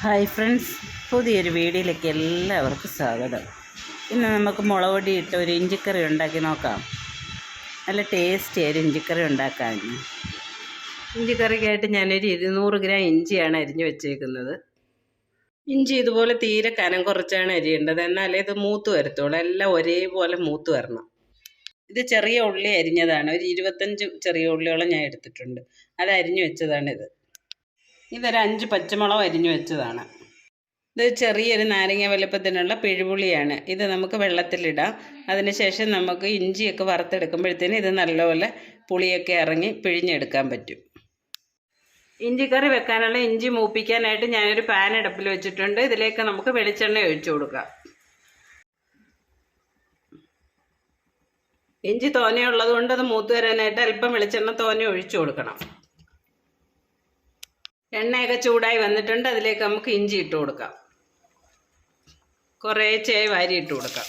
Hi friends പുതിയൊരു വീഡിയോയിലേക്ക് എല്ലാവർക്കും സ്വാഗതം. ഇന്ന് നമുക്ക് മുളക് പൊടി ഇട്ട് ഒരു ഇഞ്ചിക്കറി ഉണ്ടാക്കി നോക്കാം. നല്ല ടേസ്റ്റി ഒരു ഇഞ്ചിക്കറി ഉണ്ടാക്കാൻ. ഇഞ്ചിക്കറിക്കായിട്ട് ഞാനൊരു ഇരുന്നൂറ് ഗ്രാം ഇഞ്ചിയാണ് അരിഞ്ഞു വെച്ചേക്കുന്നത്. ഇഞ്ചി ഇതുപോലെ തീരെ കനം കുറച്ചാണ് അരിയേണ്ടത്. എന്നാലേ ഇത് മൂത്ത് വരത്തുള്ളൂ. എല്ലാം ഒരേപോലെ മൂത്ത് വരണം. ഇത് ചെറിയ ഉള്ളി അരിഞ്ഞതാണ്. ഒരു ഇരുപത്തഞ്ച് ചെറിയ ഉള്ളിയോളം ഞാൻ എടുത്തിട്ടുണ്ട്. അത് അരിഞ്ഞു വെച്ചതാണിത്. ഇതൊരു അഞ്ച് പച്ചമുളക് അരിഞ്ഞു വെച്ചതാണ്. ഇത് ചെറിയൊരു നാരങ്ങ വലുപ്പത്തിനുള്ള പിഴുപുളിയാണ്. ഇത് നമുക്ക് വെള്ളത്തിലിടാം. അതിനുശേഷം നമുക്ക് ഇഞ്ചിയൊക്കെ വറുത്തെടുക്കുമ്പോഴത്തേന് ഇത് നല്ലപോലെ പുളിയൊക്കെ ഇറങ്ങി പിഴിഞ്ഞെടുക്കാൻ പറ്റും. ഇഞ്ചിക്കറി വെക്കാനുള്ള ഇഞ്ചി മൂപ്പിക്കാനായിട്ട് ഞാനൊരു പാൻ അടുപ്പിൽ വെച്ചിട്ടുണ്ട്. ഇതിലേക്ക് നമുക്ക് വെളിച്ചെണ്ണ ഒഴിച്ചു കൊടുക്കാം. ഇഞ്ചി തോനെയുള്ളത് കൊണ്ട് അത് മൂത്ത് വരാനായിട്ട് അല്പം വെളിച്ചെണ്ണ തോനെ ഒഴിച്ചു കൊടുക്കണം. എണ്ണയൊക്കെ ചൂടായി വന്നിട്ടുണ്ട്. അതിലേക്ക് നമുക്ക് ഇഞ്ചി ഇട്ട് കൊടുക്കാം. കുറേച്ചേ വാരി ഇട്ട് കൊടുക്കാം.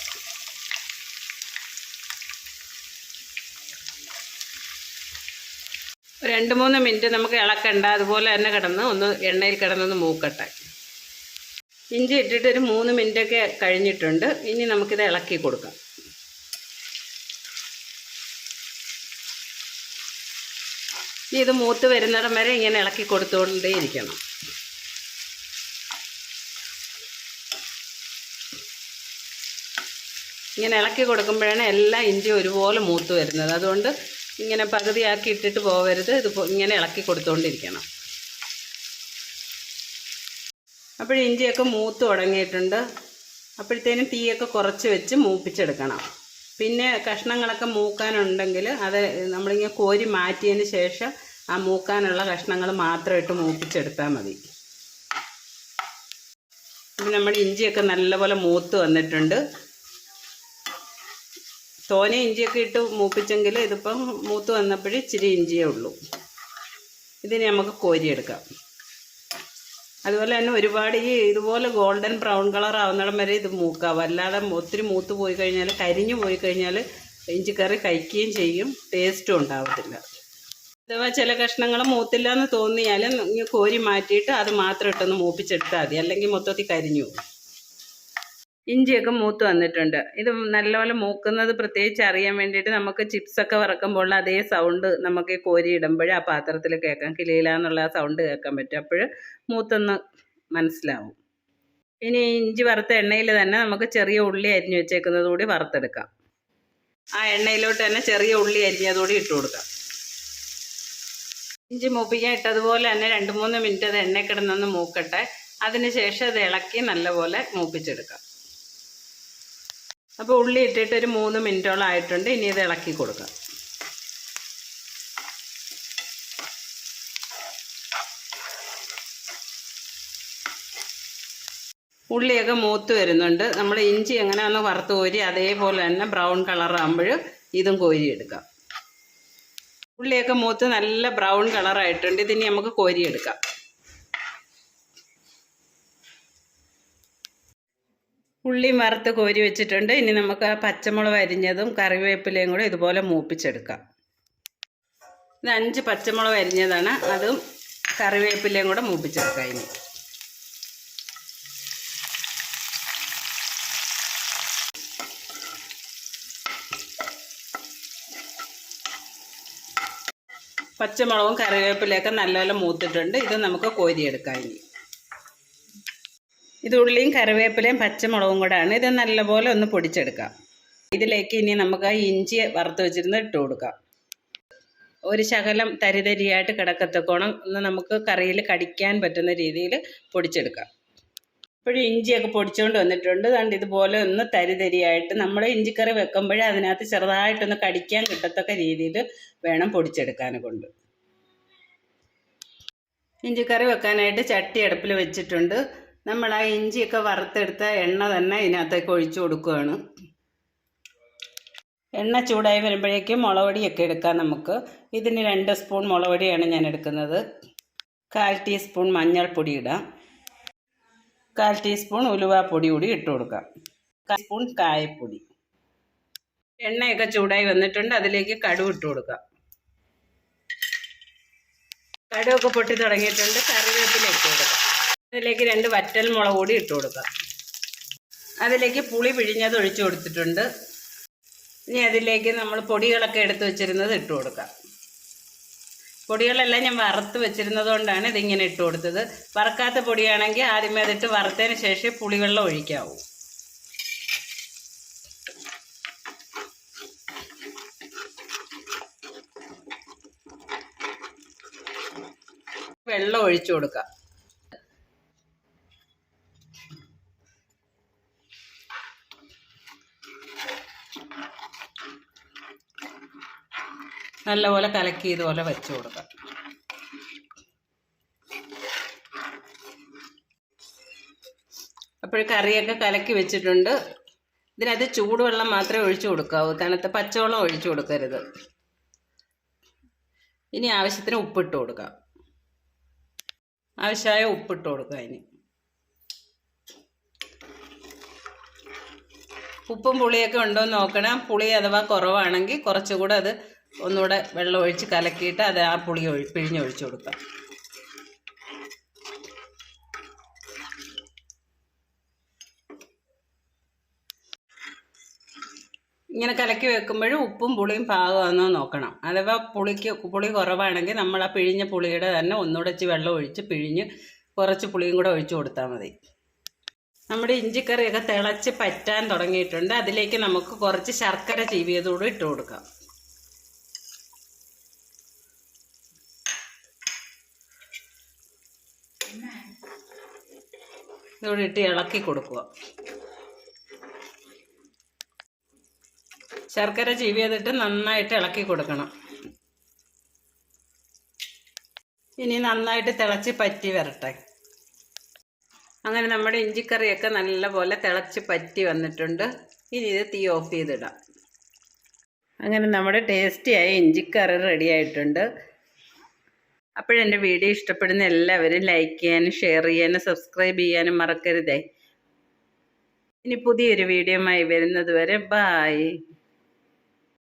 രണ്ട് മൂന്ന് മിനിറ്റ് നമുക്ക് ഇളക്കണ്ട. അതുപോലെ തന്നെ കിടന്ന് ഒന്ന് എണ്ണയിൽ കിടന്നൊന്ന് മൂക്കട്ടെ. ഇഞ്ചി ഇട്ടിട്ട് ഒരു മൂന്ന് മിനിറ്റൊക്കെ കഴിഞ്ഞിട്ടുണ്ട്. ഇനി നമുക്കിത് ഇളക്കി കൊടുക്കാം. ഇനി ഇത് മൂത്ത് വരുന്നിടം വരെ ഇങ്ങനെ ഇളക്കി കൊടുത്തുകൊണ്ടേ ഇരിക്കണം ഇങ്ങനെ ഇളക്കി കൊടുക്കുമ്പോഴാണ് എല്ലാ ഇഞ്ചി ഒരുപോലെ മൂത്ത് വരുന്നത്. അതുകൊണ്ട് ഇങ്ങനെ പകുതിയാക്കി ഇട്ടിട്ട് പോകരുത് ഇത് ഇങ്ങനെ ഇളക്കി കൊടുത്തുകൊണ്ടിരിക്കണം അപ്പോൾ ഇഞ്ചിയൊക്കെ മൂത്ത് തുടങ്ങിയിട്ടുണ്ട്. അപ്പോഴത്തേനും തീയൊക്കെ കുറച്ച് വെച്ച് മൂപ്പിച്ചെടുക്കണം. പിന്നെ കഷ്ണങ്ങളൊക്കെ മൂക്കാനുണ്ടെങ്കിൽ അത് നമ്മളിങ്ങനെ കോരി മാറ്റിയതിന് ശേഷം ആ മൂക്കാനുള്ള കഷ്ണങ്ങൾ മാത്രം ഇട്ട് മൂപ്പിച്ചെടുത്താൽ മതി. ഇപ്പം നമ്മുടെ ഇഞ്ചിയൊക്കെ നല്ലപോലെ മൂത്ത് വന്നിട്ടുണ്ട്. തോനെ ഇഞ്ചിയൊക്കെ ഇട്ട് മൂപ്പിച്ചെങ്കിൽ ഇതിപ്പം മൂത്ത് വന്നപ്പോഴേ ഇച്ചിരി ഇഞ്ചിയേ ഉള്ളൂ. ഇതിനെ നമുക്ക് കോരിയെടുക്കാം. അതുപോലെ തന്നെ ഒരുപാട് ഈ ഇതുപോലെ ഗോൾഡൻ ബ്രൗൺ കളർ ആവുന്നിടം വരെ ഇത് മൂക്കാം. അല്ലാതെ ഒത്തിരി മൂത്ത് പോയി കഴിഞ്ഞാൽ കരിഞ്ഞു പോയി കഴിഞ്ഞാൽ ഇഞ്ചിക്കറി കഴിക്കുകയും ചെയ്യും. ടേസ്റ്റും ഉണ്ടാവത്തില്ല. അഥവാ ചില കഷ്ണങ്ങൾ മൂത്തില്ല എന്ന് തോന്നിയാൽ കോരി മാറ്റിയിട്ട് അത് മാത്രം ഇട്ടൊന്ന് മൂപ്പിച്ചെടുത്താൽ മതി. അല്ലെങ്കിൽ മൊത്തത്തിൽ കരിഞ്ഞു പോകും. ഇഞ്ചിയൊക്കെ മൂത്ത് വന്നിട്ടുണ്ട്. ഇത് നല്ലപോലെ മൂക്കുന്നത് പ്രത്യേകിച്ച് അറിയാൻ വേണ്ടിയിട്ട് നമുക്ക് ചിപ്സൊക്കെ വറക്കുമ്പോൾ അതേ സൗണ്ട് നമുക്ക് കോരി ഇടുമ്പോൾ ആ പാത്രത്തിൽ കേൾക്കാം. കിളിയിലാന്നുള്ള ആ സൗണ്ട് കേൾക്കാൻ പറ്റും. അപ്പോൾ മൂത്തൊന്ന് മനസ്സിലാവും. ഇനി ഇഞ്ചി വറുത്ത എണ്ണയിൽ തന്നെ നമുക്ക് ചെറിയ ഉള്ളി അരിഞ്ഞു വെച്ചേക്കുന്നത് കൂടി വറുത്തെടുക്കാം. ആ എണ്ണയിലോട്ട് തന്നെ ചെറിയ ഉള്ളി അരിഞ്ഞതുകൂടി ഇട്ട് കൊടുക്കാം. ഇഞ്ചി മൂപ്പിക്കാൻ ഇട്ടതുപോലെ തന്നെ രണ്ട് മൂന്ന് മിനിറ്റ് അത് എണ്ണ കിടന്നൊന്ന് മൂക്കട്ടെ. അതിനുശേഷം അത് ഇളക്കി നല്ലപോലെ മൂപ്പിച്ചെടുക്കാം. അപ്പോൾ ഉള്ളി ഇട്ടിട്ട് ഒരു മൂന്ന് മിനിറ്റോളം ആയിട്ടുണ്ട്. ഇനി ഇത് ഇളക്കി കൊടുക്കാം. ഉള്ളിയൊക്കെ മൂത്ത് വരുന്നുണ്ട്. നമ്മൾ ഇഞ്ചി എങ്ങനെയാണോ വറുത്ത് കോരി അതേപോലെ തന്നെ ബ്രൗൺ കളർ ആകുമ്പോൾ ഇതും കോരിയെടുക്കാം ഉള്ളിയൊക്കെ മൂത്ത് നല്ല ബ്രൗൺ കളറായിട്ടുണ്ട് ഇതിനി നമുക്ക് കോരിയെടുക്കാം ഉള്ളി വറുത്ത് കോരി വെച്ചിട്ടുണ്ട്. ഇനി നമുക്ക് ആ പച്ചമുളക് അരിഞ്ഞതും കറിവേപ്പിലയും കൂടെ ഇതുപോലെ മൂപ്പിച്ചെടുക്കാം. ഇത് അഞ്ച് പച്ചമുളക് അരിഞ്ഞതാണ്. അതും കറിവേപ്പിലയും കൂടെ മൂപ്പിച്ചെടുക്കാം ഇനി. പച്ചമുളകും കറിവേപ്പിലയൊക്കെ നല്ലപോലെ മൂത്തിട്ടുണ്ട്. ഇത് നമുക്ക് കോരിയെടുക്കാം ഇനി. ഇത് ഉള്ളിയും കറിവേപ്പിലയും പച്ചമുളകും കൂടെയാണ് ഇത് നല്ലപോലെ ഒന്ന് പൊടിച്ചെടുക്കാം. ഇതിലേക്ക് ഇനി നമുക്ക് ഇഞ്ചി വറുത്ത് വെച്ചിരുന്ന് ഇട്ട് കൊടുക്കാം. ഒരു ശകലം തരിതരിയായിട്ട് കിടക്കത്തക്കോണം ഒന്ന് നമുക്ക് കറിയിൽ കടിക്കാൻ പറ്റുന്ന രീതിയിൽ പൊടിച്ചെടുക്കാം. ഇപ്പോഴും ഇഞ്ചിയൊക്കെ പൊടിച്ചുകൊണ്ട് വന്നിട്ടുണ്ട്. അതുകൊണ്ട് ഇതുപോലെ ഒന്ന് തരിതരിയായിട്ട് നമ്മൾ ഇഞ്ചിക്കറി വെക്കുമ്പോഴേ അതിനകത്ത് ചെറുതായിട്ടൊന്ന് കടിക്കാൻ കിട്ടത്തക്ക രീതിയിൽ വേണം പൊടിച്ചെടുക്കാൻ കൊണ്ട്. ഇഞ്ചിക്കറി വെക്കാനായിട്ട് ചട്ടി അടുപ്പിൽ വെച്ചിട്ടുണ്ട്. നമ്മൾ ആ ഇഞ്ചിയൊക്കെ വറുത്തെടുത്ത എണ്ണ തന്നെ ഇതിനകത്തേക്ക് ഒഴിച്ചു കൊടുക്കുകയാണ്. എണ്ണ ചൂടായി വരുമ്പോഴേക്കും മുളകൊടിയൊക്കെ എടുക്കാം നമുക്ക്. ഇതിന് രണ്ട് സ്പൂൺ മുളകൊടിയാണ് ഞാൻ എടുക്കുന്നത്. കാൽ ടീസ്പൂൺ മഞ്ഞൾപ്പൊടി ഇടാം. കാൽ ടീസ്പൂൺ ഉലുവാപ്പൊടി കൂടി ഇട്ട് കൊടുക്കാം. കാൽ സ്പൂൺ കായപ്പൊടി. എണ്ണയൊക്കെ ചൂടായി വന്നിട്ടുണ്ട് അതിലേക്ക് കടുവ് ഇട്ട് കൊടുക്കാം. കടുവൊക്കെ പൊട്ടി തുടങ്ങിയിട്ടുണ്ട് കറിവേപ്പില ഇട്ട് കൊടുക്കാം. അതിലേക്ക് രണ്ട് വറ്റൽ മുളക് കൂടി ഇട്ട് കൊടുക്കാം. അതിലേക്ക് പുളി പിഴിഞ്ഞത് ഒഴിച്ചു കൊടുത്തിട്ടുണ്ട്. ഇനി അതിലേക്ക് നമ്മൾ പൊടികളൊക്കെ എടുത്ത് വെച്ചിരുന്നത് ഇട്ട് കൊടുക്കാം. പൊടികളെല്ലാം ഞാൻ വറുത്ത് വെച്ചിരുന്നത് കൊണ്ടാണ് ഇതിങ്ങനെ ഇട്ട് കൊടുത്തത്. വറക്കാത്ത പൊടിയാണെങ്കിൽ ആദ്യമേ അതിട്ട് വറുത്തതിന് ശേഷം പുളിവെള്ളം ഒഴിക്കാവൂ. വെള്ളം ഒഴിച്ചു കൊടുക്കാം. നല്ലപോലെ കലക്കി ഇതുപോലെ വെച്ച് കൊടുക്കാം. അപ്പോൾ കറിയൊക്കെ കലക്കി വെച്ചിട്ടുണ്ട്. ഇതിനകത്ത് ചൂടുവെള്ളം മാത്രമേ ഒഴിച്ചു കൊടുക്കാവൂ. തണുത്ത പച്ചവെള്ളം ഒഴിച്ചു കൊടുക്കരുത്. ഇനി ആവശ്യത്തിന് ഉപ്പിട്ട് കൊടുക്കാം. ആവശ്യമായ ഉപ്പിട്ട് കൊടുക്കാം ഇനി. ഉപ്പും പുളിയൊക്കെ ഉണ്ടോ എന്ന് നോക്കണം. പുളി അഥവാ കുറവാണെങ്കിൽ കുറച്ചുകൂടെ അത് ഒന്നുകൂടെ വെള്ളം ഒഴിച്ച് കലക്കിയിട്ട് അത് ആ പുളി ഒഴി പിഴിഞ്ഞൊഴിച്ചു കൊടുക്കാം. ഇങ്ങനെ കലക്കി വെക്കുമ്പോഴും ഉപ്പും പുളിയും പാകമാണെന്നോ നോക്കണം. അഥവാ പുളിക്ക് പുളി കുറവാണെങ്കിൽ നമ്മൾ ആ പിഴിഞ്ഞ പുളിയുടെ തന്നെ ഒന്നുകൂടെ ഇച്ചിരി വെള്ളം ഒഴിച്ച് പിഴിഞ്ഞ് കുറച്ച് പുളിയും കൂടെ ഒഴിച്ചു കൊടുത്താൽ മതി. നമ്മുടെ ഇഞ്ചിക്കറിയൊക്കെ തിളച്ച് പറ്റാൻ തുടങ്ങിയിട്ടുണ്ട്. അതിലേക്ക് നമുക്ക് കുറച്ച് ശർക്കര ചീവിയതോടും ഇട്ട് കൊടുക്കാം. ഇതോടെ ഇട്ട് ഇളക്കി കൊടുക്കുക. ശർക്കര ചീവിയതിട്ട് നന്നായിട്ട് ഇളക്കി കൊടുക്കണം. ഇനി നന്നായിട്ട് തിളച്ച് പറ്റി വരട്ടെ. അങ്ങനെ നമ്മുടെ ഇഞ്ചിക്കറിയൊക്കെ നല്ലപോലെ തിളച്ച് പറ്റി വന്നിട്ടുണ്ട്. ഇനി ഇത് തീ ഓഫ് ചെയ്തിടാം. അങ്ങനെ നമ്മുടെ ടേസ്റ്റിയായ ഇഞ്ചിക്കറി റെഡി ആയിട്ടുണ്ട്. അപ്പോഴെന്റെ വീഡിയോ ഇഷ്ടപ്പെടുന്ന എല്ലാവരും ലൈക്ക് ചെയ്യാനും ഷെയർ ചെയ്യാനും സബ്സ്ക്രൈബ് ചെയ്യാനും മറക്കരുതേ. ഇനി പുതിയൊരു വീഡിയോയുമായി വരുന്നത് വരെ ബായ്